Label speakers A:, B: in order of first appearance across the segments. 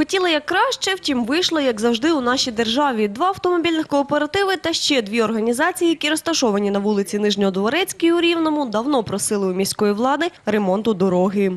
A: Хотіли як краще, втім вийшло, як завжди, у нашій державі. Два автомобільних кооперативи та ще дві організації, які розташовані на вулиці Нижньодворецькій у Рівному, давно просили у міської влади ремонту дороги.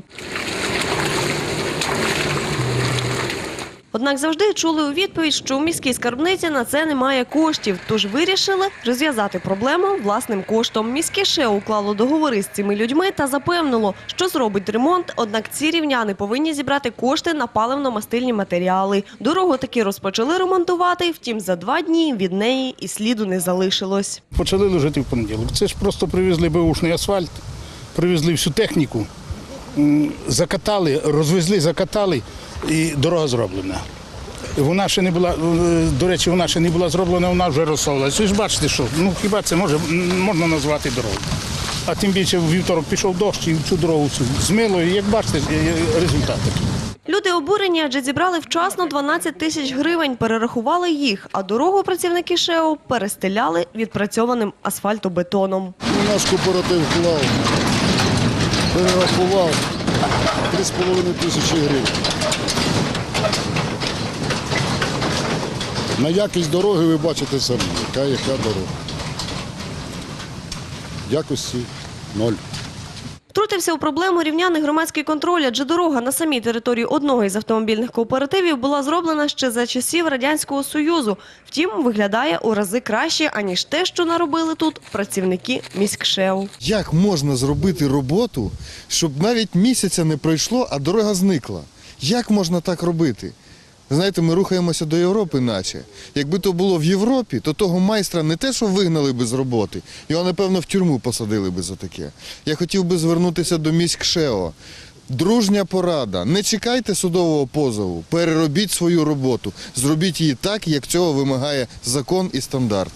A: Однак завжди чули у відповідь, що у міській скарбниці на це немає коштів, тож вирішили розв'язати проблему власним коштом. Міське ШЕО уклало договори з цими людьми та запевнило, що зробить ремонт, однак ці рівняни повинні зібрати кошти на паливно-мастильні матеріали. Дорогу таки розпочали ремонтувати, втім за два дні від неї і сліду не залишилось.
B: Почали ложити в понеділок. Це ж просто привезли беушний асфальт, привезли всю техніку, закатали, розвезли, закатали і дорога зроблена. Вона ще не була, е, до речі, вона ще не була зроблена, вона вже розсовувалася. Ви ж бачите, що ну хіба це може можна назвати дорогою. А тим більше в вівторок пішов дощ і цю дорогу змило, і як бачите, результат такий.
A: Люди обурені, адже зібрали вчасно 12 тисяч гривень, перерахували їх, а дорогу працівники ШЕО перестеляли відпрацьованим асфальтобетоном.
C: Ну, Наш кооператив вклав, перерахував 3,5 тисячі гривень. На якість дороги ви бачите самі, яка яка дорога. Якості ноль.
A: Втрутився у проблему рівняний громадський контроль, адже дорога на самій території одного із автомобільних кооперативів була зроблена ще за часів Радянського Союзу. Втім, виглядає у рази краще, аніж те, що наробили тут працівники міськшеу.
D: Як можна зробити роботу, щоб навіть місяця не пройшло, а дорога зникла? Як можна так робити? Знаєте, ми рухаємося до Європи, наче. Якби то було в Європі, то того майстра не те, що вигнали би з роботи, його, напевно, в тюрму посадили би за таке. Я хотів би звернутися до міськшео. Дружня порада. Не чекайте судового позову, переробіть свою роботу, зробіть її так, як цього вимагає закон і стандарт.